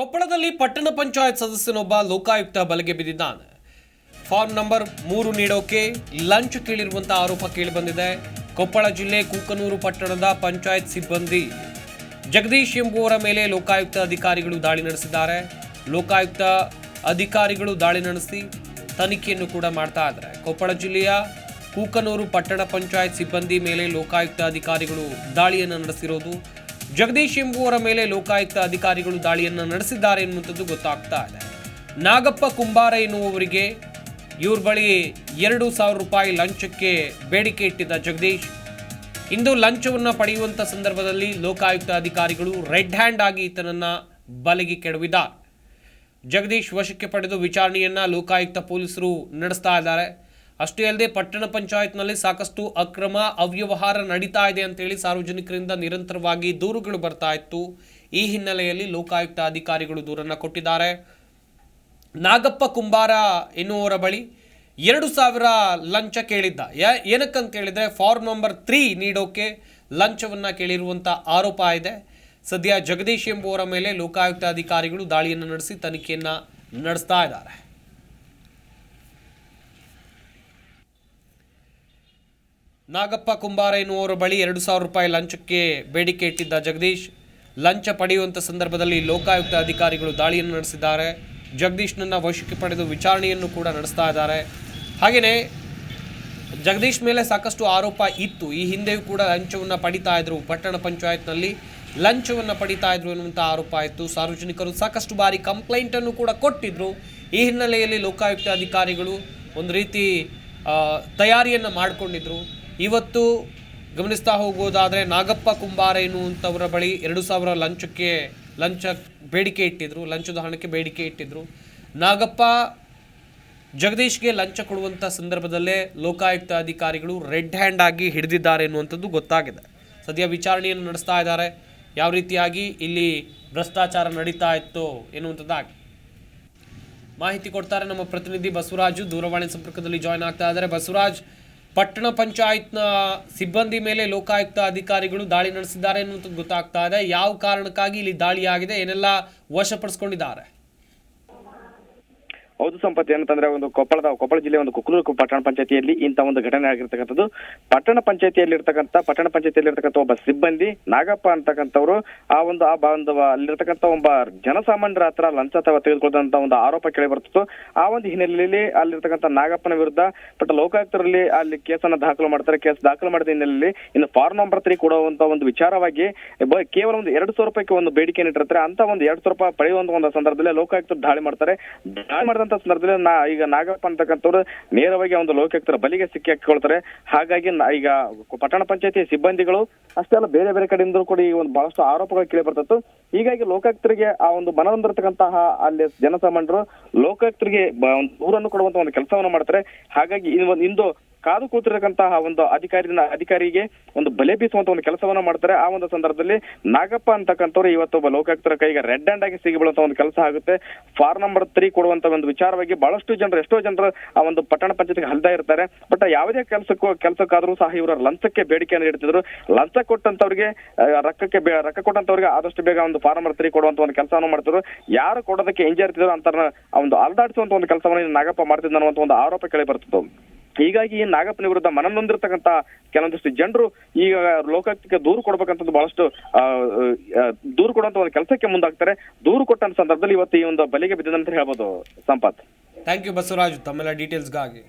ಕೊಪ್ಪಳದಲ್ಲಿ ಪಟ್ಟಣ ಪಂಚಾಯತ್ ಸದಸ್ಯನೊಬ್ಬ ಲೋಕಾಯುಕ್ತ ಬಲೆಗೆ ಬಿದ್ದಿದ್ದಾನೆ. ಫಾರ್ಮ್ ನಂಬರ್ ಮೂರು ನೀಡೋಕೆ ಲಂಚ್ ಕೇಳಿರುವಂತಹ ಆರೋಪ ಕೇಳಿಬಂದಿದೆ. ಕೊಪ್ಪಳ ಜಿಲ್ಲೆ ಕೂಕನೂರು ಪಟ್ಟಣದ ಪಂಚಾಯತ್ ಸಿಬ್ಬಂದಿ ಜಗದೀಶ್ ಎಂಬುವರ ಮೇಲೆ ಲೋಕಾಯುಕ್ತ ಅಧಿಕಾರಿಗಳು ದಾಳಿ ನಡೆಸಿದ್ದಾರೆ. ಲೋಕಾಯುಕ್ತ ಅಧಿಕಾರಿಗಳು ದಾಳಿ ನಡೆಸಿ ತನಿಖೆಯನ್ನು ಕೂಡ ಮಾಡ್ತಾ ಇದ್ದಾರೆ. ಕೊಪ್ಪಳ ಜಿಲ್ಲೆಯ ಕೂಕನೂರು ಪಟ್ಟಣ ಪಂಚಾಯತ್ ಸಿಬ್ಬಂದಿ ಮೇಲೆ ಲೋಕಾಯುಕ್ತ ಅಧಿಕಾರಿಗಳು ದಾಳಿಯನ್ನು ನಡೆಸಿರೋದು ಜಗದೀಶ್ ಎಂಬುವರ ಮೇಲೆ ಲೋಕಾಯುಕ್ತ ಅಧಿಕಾರಿಗಳು ದಾಳಿಯನ್ನು ನಡೆಸಿದ್ದಾರೆ ಎನ್ನುವಂಥದ್ದು ಗೊತ್ತಾಗ್ತಾ ಇದೆ. ನಾಗಪ್ಪ ಕುಂಬಾರ ಎನ್ನುವವರಿಗೆ ಇವ್ರ ಬಳಿ ಎರಡು ಸಾವಿರ ರೂಪಾಯಿ ಲಂಚಕ್ಕೆ ಬೇಡಿಕೆ ಇಟ್ಟಿದ್ದ ಜಗದೀಶ್. ಇಂದು ಲಂಚವನ್ನು ಪಡೆಯುವಂಥ ಸಂದರ್ಭದಲ್ಲಿ ಲೋಕಾಯುಕ್ತ ಅಧಿಕಾರಿಗಳು ರೆಡ್ ಹ್ಯಾಂಡ್ ಆಗಿ ಈತನನ್ನು ಬಲೆಗೆ ಕೆಡವಿದ್ದಾರೆ. ಜಗದೀಶ್ ವಶಕ್ಕೆ ಪಡೆದು ವಿಚಾರಣೆಯನ್ನು ಲೋಕಾಯುಕ್ತ ಪೊಲೀಸರು ನಡೆಸ್ತಾ ಇದ್ದಾರೆ. ಅಷ್ಟೇ ಅಲ್ಲದೆ ಪಟ್ಟಣ ಪಂಚಾಯತ್ನಲ್ಲಿ ಸಾಕಷ್ಟು ಅಕ್ರಮ ಅವ್ಯವಹಾರ ನಡೀತಾ ಇದೆ ಅಂತೇಳಿ ಸಾರ್ವಜನಿಕರಿಂದ ನಿರಂತರವಾಗಿ ದೂರುಗಳು ಬರ್ತಾ ಇತ್ತು. ಈ ಹಿನ್ನೆಲೆಯಲ್ಲಿ ಲೋಕಾಯುಕ್ತ ಅಧಿಕಾರಿಗಳು ದೂರನ್ನು ಕೊಟ್ಟಿದ್ದಾರೆ. ನಾಗಪ್ಪ ಕುಂಬಾರ ಎನ್ನುವರ ಬಳಿ ಎರಡು ಸಾವಿರ ಲಂಚ ಕೇಳಿದ್ದ. ಯಾ, ಏನಕ್ಕಂತ ಕೇಳಿದ್ರೆ ಫಾರ್ಮ್ ನಂಬರ್ ತ್ರೀ ನೀಡೋಕೆ ಲಂಚವನ್ನು ಕೇಳಿರುವಂಥ ಆರೋಪ ಇದೆ. ಸದ್ಯ ಜಗದೀಶ್ ಎಂಬುವರ ಮೇಲೆ ಲೋಕಾಯುಕ್ತ ಅಧಿಕಾರಿಗಳು ದಾಳಿಯನ್ನು ನಡೆಸಿ ತನಿಖೆಯನ್ನು ನಡೆಸ್ತಾ ಇದ್ದಾರೆ. ನಾಗಪ್ಪ ಕುಂಬಾರ ಎನ್ನುವರ ಬಳಿ ಎರಡು ಸಾವಿರ ರೂಪಾಯಿ ಲಂಚಕ್ಕೆ ಬೇಡಿಕೆ ಇಟ್ಟಿದ್ದ ಜಗದೀಶ್, ಲಂಚ ಪಡೆಯುವಂಥ ಸಂದರ್ಭದಲ್ಲಿ ಲೋಕಾಯುಕ್ತ ಅಧಿಕಾರಿಗಳು ದಾಳಿಯನ್ನು ನಡೆಸಿದ್ದಾರೆ. ಜಗದೀಶ್ನನ್ನು ವಶಕ್ಕೆ ಪಡೆದು ವಿಚಾರಣೆಯನ್ನು ಕೂಡ ನಡೆಸ್ತಾ ಇದ್ದಾರೆ. ಹಾಗೆಯೇ, ಜಗದೀಶ್ ಮೇಲೆ ಸಾಕಷ್ಟು ಆರೋಪ ಇತ್ತು. ಈ ಹಿಂದೆಯೂ ಕೂಡ ಲಂಚವನ್ನು ಪಡಿತಾ ಇದ್ರು. ಪಟ್ಟಣ ಪಂಚಾಯತ್ನಲ್ಲಿ ಲಂಚವನ್ನು ಪಡಿತಾ ಇದ್ರು ಎನ್ನುವಂಥ ಆರೋಪ ಇತ್ತು. ಸಾರ್ವಜನಿಕರು ಸಾಕಷ್ಟು ಬಾರಿ ಕಂಪ್ಲೇಂಟನ್ನು ಕೂಡ ಕೊಟ್ಟಿದ್ದರು ಈ ಹಿನ್ನೆಲೆಯಲ್ಲಿ ಲೋಕಾಯುಕ್ತ ಅಧಿಕಾರಿಗಳು ಒಂದು ರೀತಿ ತಯಾರಿಯನ್ನು ಮಾಡಿಕೊಂಡಿದ್ರು. ಇವತ್ತು ಗಮನಿಸ್ತಾ ಹೋಗೋದಾದರೆ ನಾಗಪ್ಪ ಕುಂಬಾರ ಎನ್ನುವಂಥವರ ಬಳಿ ಎರಡು ಸಾವಿರ ಲಂಚಕ್ಕೆ ಲಂಚ ಬೇಡಿಕೆ ಇಟ್ಟಿದ್ರು, ಲಂಚದ ಹಣಕ್ಕೆ ಬೇಡಿಕೆ ಇಟ್ಟಿದ್ರು. ನಾಗಪ್ಪ ಜಗದೀಶ್ಗೆ ಲಂಚ ಕೊಡುವಂಥ ಸಂದರ್ಭದಲ್ಲೇ ಲೋಕಾಯುಕ್ತ ಅಧಿಕಾರಿಗಳು ರೆಡ್ ಹ್ಯಾಂಡ್ ಆಗಿ ಹಿಡಿದಿದ್ದಾರೆ ಎನ್ನುವಂಥದ್ದು ಗೊತ್ತಾಗಿದೆ. ಸದ್ಯ ವಿಚಾರಣೆಯನ್ನು ನಡೆಸ್ತಾ ಇದ್ದಾರೆ. ಯಾವ ರೀತಿಯಾಗಿ ಇಲ್ಲಿ ಭ್ರಷ್ಟಾಚಾರ ನಡೀತಾ ಇತ್ತು ಎನ್ನುವಂಥದ್ದಾಗಿ. ಮಾಹಿತಿ ಕೊಡ್ತಾರೆ ನಮ್ಮ ಪ್ರತಿನಿಧಿ ಬಸವರಾಜು, ದೂರವಾಣಿ ಸಂಪರ್ಕದಲ್ಲಿ ಜಾಯ್ನ್ ಆಗ್ತಾ ಇದ್ದಾರೆ. ಬಸವರಾಜ್ ಪಟ್ಟಣ ಪಂಚಾಯತ್ನ ಸಿಬ್ಬಂದಿ ಮೇಲೆ ಲೋಕಾಯುಕ್ತ ಅಧಿಕಾರಿಗಳು ದಾಳಿ ನಡೆಸಿದ್ದಾರೆ ಎನ್ನುವಂಥದ್ದು ಗೊತ್ತಾಗ್ತಾ ಇದೆ. ಯಾವ ಕಾರಣಕ್ಕಾಗಿ ಇಲ್ಲಿ ದಾಳಿಯಾಗಿದೆ? ಏನೆಲ್ಲ ವಶಪಡಿಸ್ಕೊಂಡಿದ್ದಾರೆ? ಹೌದು ಸಂಪತ್ತು ಏನಂತಂದ್ರೆ ಒಂದು ಕೊಪ್ಪಳದ, ಕೊಪ್ಪಳ ಜಿಲ್ಲೆ ಒಂದು ಕುಕ್ಕನೂರು ಪಟ್ಟಣ ಪಂಚಾಯತಿಯಲ್ಲಿ ಇಂಥ ಒಂದು ಘಟನೆ ಆಗಿರ್ತಕ್ಕಂಥದ್ದು. ಪಟ್ಟಣ ಪಂಚಾಯತಿಯಲ್ಲಿ ಇರ್ತಕ್ಕಂಥ ಪಟ್ಟಣ ಪಂಚಾಯತಿಯಲ್ಲಿ ಇರ್ತಕ್ಕಂಥ ಒಬ್ಬ ಸಿಬ್ಬಂದಿ, ನಾಗಪ್ಪ ಅಂತಕ್ಕಂಥವ್ರು, ಆ ಒಂದು ಆ ಒಂದು ಅಲ್ಲಿರ್ತಕ್ಕಂಥ ಒಬ್ಬ ಜನಸಾಮಾನ್ಯರ ಹತ್ರ ಲಂಚ ಅಥವಾ ತೆಗೆದುಕೊಳ್ಳದಂತ ಒಂದು ಆರೋಪ ಕೇಳಿ ಬರ್ತಿತ್ತು ಆ ಒಂದು ಹಿನ್ನೆಲೆಯಲ್ಲಿ ಅಲ್ಲಿರ್ತಕ್ಕಂಥ ನಾಗಪ್ಪನ ವಿರುದ್ಧ ಪಟ್ಟ ಲೋಕಾಯುಕ್ತರಲ್ಲಿ ಅಲ್ಲಿ ಕೇಸನ್ನ ದಾಖಲು ಮಾಡ್ತಾರೆ. ಕೇಸ್ ದಾಖಲು ಮಾಡಿದ ಹಿನ್ನೆಲೆಯಲ್ಲಿ ಇನ್ನು ಫಾರ್ಮ್ ನಂಬರ್ ತ್ರೀ ಕೊಡುವಂತ ಒಂದು ವಿಚಾರವಾಗಿ ಕೇವಲ ಒಂದು ಎರಡು ಸಾವಿರ ರೂಪಾಯಿಗೆ ಒಂದು ಬೇಡಿಕೆ ಇಟ್ಟಿರ್ತಾರೆ. ಅಂತ ಒಂದು ಎರಡು ಸಾವಿರ ರೂಪಾಯಿ ಪಡೆಯುವಂತ ಒಂದು ಸಂದರ್ಭದಲ್ಲಿ ಲೋಕಾಯುಕ್ತರು ದಾಳಿ ಮಾಡ್ತಾರೆ. ದಾಳಿ ಮಾಡಿದಂತ ಸಂದರ್ಭದಲ್ಲಿ ನಾ ಈಗ ನಾಗಪ್ಪ ಅಂತಕ್ಕಂಥವ್ರು ನೇರವಾಗಿ ಒಂದು ಲೋಕಾಯುಕ್ತರ ಬಲಿಗೆ ಸಿಕ್ಕಿ ಹಾಕಿಕೊಳ್ತಾರೆ. ಹಾಗಾಗಿ ಈಗ ಪಟ್ಟಣ ಪಂಚಾಯತಿ ಸಿಬ್ಬಂದಿಗಳು ಅಷ್ಟೇ ಅಲ್ಲ ಬೇರೆ ಬೇರೆ ಕಡೆಯಿಂದಲೂ ಕೂಡ ಈ ಒಂದು ಬಹಳಷ್ಟು ಆರೋಪಗಳು ಕೇಳಿ ಬರ್ತಿತ್ತು. ಹೀಗಾಗಿ ಲೋಕಾಯುಕ್ತರಿಗೆ ಆ ಒಂದು ಮನವೊಂದಿರತಕ್ಕಂತಹ ಅಲ್ಲಿ ಜನಸಾಮಾನ್ಯರು ಲೋಕಾಯುಕ್ತರಿಗೆ ದೂರನ್ನು ಕೊಡುವಂತ ಒಂದು ಕೆಲಸವನ್ನು ಮಾಡ್ತಾರೆ. ಹಾಗಾಗಿ ಇಂದು ಕಾದು ಕೂತಿರತಕ್ಕಂತಹ ಒಂದು ಅಧಿಕಾರಿನ ಅಧಿಕಾರಿಗೆ ಒಂದು ಬಲೆ ಬೀಸುವಂತ ಒಂದು ಕೆಲಸವನ್ನ ಮಾಡ್ತಾರೆ. ಆ ಒಂದು ಸಂದರ್ಭದಲ್ಲಿ ನಾಗಪ್ಪ ಅಂತಕ್ಕಂಥವ್ರು ಇವತ್ತು ಒಬ್ಬ ಲೋಕಾಯುಕ್ತರ ಕೈಗೆ ರೆಡ್ ಹ್ಯಾಂಡ್ ಆಗಿ ಸಿಗಿಬೀಳುವಂತ ಒಂದು ಕೆಲಸ ಆಗುತ್ತೆ. ಫಾರ್ ನಂಬರ್ ತ್ರೀ ಕೊಡುವಂತ ಒಂದು ವಿಚಾರವಾಗಿ ಬಹಳಷ್ಟು ಜನರು, ಎಷ್ಟೋ ಜನರು ಆ ಒಂದು ಪಟ್ಟಣ ಪಂಚಾಯತ್ಗೆ ಹಲ್ದಾ ಇರ್ತಾರೆ. ಬಟ್ ಯಾವುದೇ ಕೆಲಸಕ್ಕೂ, ಕೆಲಸಕ್ಕಾದ್ರೂ ಸಹ ಇವರ ಲಂಚಕ್ಕೆ ಬೇಡಿಕೆಯನ್ನು ಇಡ್ತಿದ್ರು. ಲಂಚ ಕೊಟ್ಟಂತವ್ರಿಗೆ ರಕ್ಕಕ್ಕೆ ರೊಕ್ಕ ಕೊಟ್ಟಂತವ್ರಿಗೆ ಆದಷ್ಟು ಬೇಗ ಒಂದು ಫಾರ್ಮ್ ತ್ರೀ ಕೊಡುವಂತ ಒಂದು ಕೆಲಸವನ್ನು ಮಾಡ್ತಿದ್ರು. ಯಾರು ಕೊಡೋದಕ್ಕೆ ಹಿಂಜರಿತಿದ್ರು ಅಂತ ಒಂದು ಅಲ್ದಾಡಿಸುವಂತ ಒಂದು ಕೆಲಸವನ್ನು ನಾಗಪ್ಪ ಮಾಡ್ತಿದ್ದ ಅನ್ನುವಂತ ಒಂದು ಆರೋಪ ಕೇಳಿ ಬರ್ತಿತ್ತು ಹೀಗಾಗಿ ಈ ನಾಗಪ್ಪನ ವಿರುದ್ಧ ಮನನೊಂದಿರತಕ್ಕಂತ ಕೆಲವೊಂದಿಷ್ಟು ಜನರು ಈಗ ಲೋಕಾಯುಕ್ತಕ್ಕೆ ದೂರು ಕೊಡ್ಬೇಕಂತದ್ದು ಬಹಳಷ್ಟು ದೂರು ಕೊಡುವಂತ ಒಂದು ಕೆಲಸಕ್ಕೆ ಮುಂದಾಗ್ತಾರೆ. ದೂರು ಕೊಟ್ಟಂತ ಸಂದರ್ಭದಲ್ಲಿ ಇವತ್ತು ಈ ಒಂದು ಬಲಿಗೆ ಬಿದ್ದಿದೆ ಅಂತ ಹೇಳ್ಬೋದು ಸಂಪತ್. ಥ್ಯಾಂಕ್ ಯು ಬಸವರಾಜ್, ತಮ್ಮೆಲ್ಲ ಡೀಟೇಲ್ಸ್ಗಾಗಿ